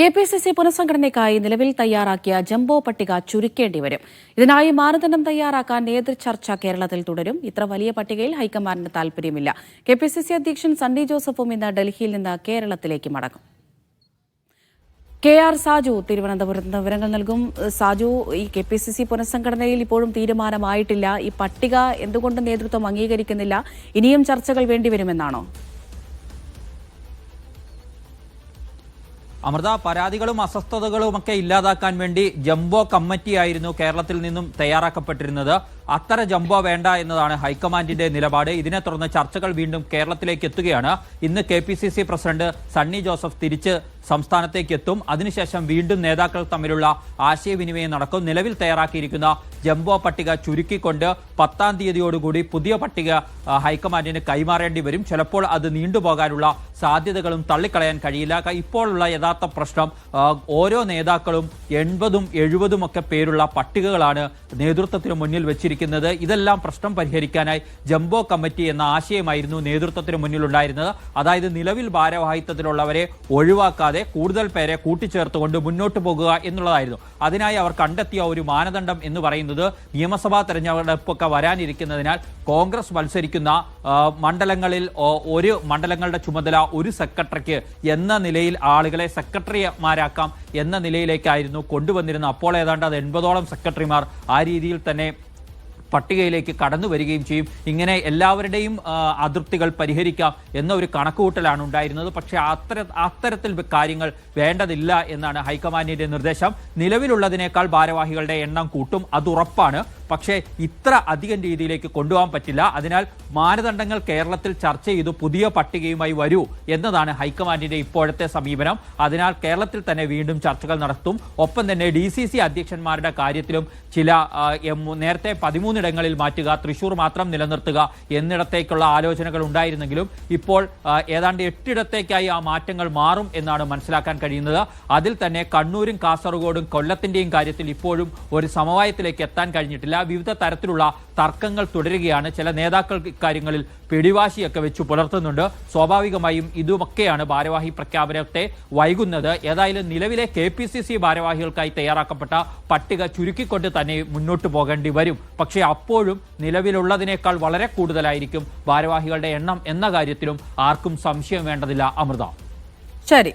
K P C C പുനഃസംഘടനയ്ക്കായി നിലവിൽ തയ്യാറാക്കിയ ജംബോ പട്ടിക ചുരുക്കേണ്ടി വരും. ഇതിനായി മാനദണ്ഡം തയ്യാറാക്കാൻ നേതൃചർച്ച കേരളത്തിൽ തുടരും. ഇത്ര വലിയ പട്ടികയിൽ ഹൈക്കമാൻഡിന് താൽപര്യമില്ല കെ പി സി സി അധ്യക്ഷൻ സണ്ണി ജോസഫും ഇന്ന് ഡൽഹിയിൽ നിന്ന് കേരളത്തിലേക്ക് മടങ്ങും. കെ ആർ സാജു തിരുവനന്തപുരത്ത് വിവരങ്ങൾ നൽകും. സാജു ഈ കെ പി സി സി പുനഃസംഘടനയിൽ ഇപ്പോഴും തീരുമാനമായിട്ടില്ല. ഈ പട്ടിക എന്തുകൊണ്ട് നേതൃത്വം അംഗീകരിക്കുന്നില്ല? ഇനിയും ചർച്ചകൾ വേണ്ടിവരുമെന്നാണോ? അമൃത പരാതികളും അസ്വസ്ഥതകളും ഒക്കെ ഇല്ലാതാക്കാൻ വേണ്ടി ജംബോ കമ്മിറ്റിയായിരുന്നു കേരളത്തിൽ നിന്നും തയ്യാറാക്കപ്പെട്ടിരുന്നത്. അത്തരം ജംബോ വേണ്ട എന്നതാണ് ഹൈക്കമാൻഡിന്റെ നിലപാട്. ഇതിനെ തുടർന്ന് ചർച്ചകൾ വീണ്ടും കേരളത്തിലേക്ക് എത്തുകയാണ്. ഇന്ന് കെ പ്രസിഡന്റ് സണ്ണി ജോസഫ് തിരിച്ച് സംസ്ഥാനത്തേക്ക് എത്തും. അതിനുശേഷം വീണ്ടും നേതാക്കൾ തമ്മിലുള്ള ആശയവിനിമയം നടക്കും. നിലവിൽ തയ്യാറാക്കിയിരിക്കുന്ന ജംബോ പട്ടിക ചുരുക്കിക്കൊണ്ട് പത്താം തീയതിയോടുകൂടി പുതിയ പട്ടിക ഹൈക്കമാൻഡിന് കൈമാറേണ്ടി വരും. ചിലപ്പോൾ അത് നീണ്ടുപോകാനുള്ള സാധ്യതകളും തള്ളിക്കളയാൻ കഴിയില്ല. ഇപ്പോഴുള്ള യഥാർത്ഥ പ്രശ്നം ഓരോ നേതാക്കളും എൺപതും എഴുപതും ഒക്കെ പേരുള്ള പട്ടികകളാണ് നേതൃത്വത്തിന് മുന്നിൽ വെച്ചിരിക്കുന്നത്. ഇതെല്ലാം പ്രശ്നം പരിഹരിക്കാനായി ജംബോ കമ്മിറ്റി എന്ന ആശയമായിരുന്നു നേതൃത്വത്തിന് മുന്നിലുണ്ടായിരുന്നത്. അതായത് നിലവിൽ ഭാരവാഹിത്വത്തിലുള്ളവരെ ഒഴിവാക്കാതെ കൂടുതൽ പേരെ കൂട്ടിച്ചേർത്തുകൊണ്ട് മുന്നോട്ട് പോകുക എന്നുള്ളതായിരുന്നു. അതിനായി അവർ കണ്ടെത്തിയ ഒരു മാനദണ്ഡം എന്ന് പറയുന്നത് നിയമസഭാ തെരഞ്ഞെടുപ്പൊക്കെ വരാനിരിക്കുന്നതിനാൽ കോൺഗ്രസ് മത്സരിക്കുന്ന മണ്ഡലങ്ങളിൽ ഒരു മണ്ഡലങ്ങളുടെ ചുമതല ഒരു സെക്രട്ടറിക്ക് എന്ന നിലയിൽ ആളുകളെ സെക്രട്ടറിമാരാക്കാം എന്ന നിലയിലേക്കായിരുന്നു കൊണ്ടുവന്നിരുന്നത്. അപ്പോൾ ഏതാണ്ട് അത് എൺപതോളം സെക്രട്ടറിമാർ ആ രീതിയിൽ തന്നെ പട്ടികയിലേക്ക് കടന്നു വരികയും ചെയ്യും. ഇങ്ങനെ എല്ലാവരുടെയും അതൃപ്തികൾ പരിഹരിക്കാം എന്ന ഒരു കണക്കുകൂട്ടലാണ് ഉണ്ടായിരുന്നത്. പക്ഷേ അത്തര അത്തരത്തിൽ കാര്യങ്ങൾ വേണ്ടതില്ല എന്നാണ് ഹൈക്കമാൻഡിന്റെ നിർദ്ദേശം. നിലവിലുള്ളതിനേക്കാൾ ഭാരവാഹികളുടെ എണ്ണം കൂട്ടും. അത് ഉറപ്പാണ്. പക്ഷേ ഇത്ര അധികം രീതിയിലേക്ക് കൊണ്ടുപോകാൻ പറ്റില്ല. അതിനാൽ മാനദണ്ഡങ്ങൾ കേരളത്തിൽ ചർച്ച ചെയ്തു പുതിയ പട്ടികയുമായി വരൂ എന്നതാണ് ഹൈക്കമാൻഡിന്റെ ഇപ്പോഴത്തെ സമീപനം. അതിനാൽ കേരളത്തിൽ തന്നെ വീണ്ടും ചർച്ചകൾ നടത്തും. ഒപ്പം തന്നെ ഡി സി സി അധ്യക്ഷന്മാരുടെ കാര്യത്തിലും ചില നേരത്തെ പതിമൂന്നിടങ്ങളിൽ മാറ്റുക തൃശൂർ മാത്രം നിലനിർത്തുക എന്നിടത്തേക്കുള്ള ആലോചനകൾ ഉണ്ടായിരുന്നെങ്കിലും ഇപ്പോൾ ഏതാണ്ട് എട്ടിടത്തേക്കായി ആ മാറ്റങ്ങൾ മാറും എന്നാണ് മനസ്സിലാക്കാൻ കഴിയുന്നത്. അതിൽ തന്നെ കണ്ണൂരും കാസർഗോഡും കൊല്ലത്തിന്റെയും കാര്യത്തിൽ ഇപ്പോഴും ഒരു സമവായത്തിലേക്ക് എത്താൻ കഴിഞ്ഞിട്ടില്ല. വിവിധ തരത്തിലുള്ള തർക്കങ്ങൾ തുടരുകയാണ്. ചില നേതാക്കൾ ഇക്കാര്യങ്ങളിൽ പിടിവാശിയൊക്കെ വെച്ചു പുലർത്തുന്നുണ്ട്. സ്വാഭാവികമായും ഇതുമൊക്കെയാണ് ഭാരവാഹി പ്രഖ്യാപനത്തെ വൈകുന്നത്. ഏതായാലും നിലവിലെ കെ പി സി സി ഭാരവാഹികൾക്കായി തയ്യാറാക്കപ്പെട്ട പട്ടിക ചുരുക്കിക്കൊണ്ട് തന്നെ മുന്നോട്ട് പോകേണ്ടി വരും. പക്ഷേ അപ്പോഴും നിലവിലുള്ളതിനേക്കാൾ വളരെ കൂടുതലായിരിക്കും ഭാരവാഹികളുടെ എണ്ണം എന്ന കാര്യത്തിലും ആർക്കും സംശയം വേണ്ടതില്ല. അമൃത. ശരി.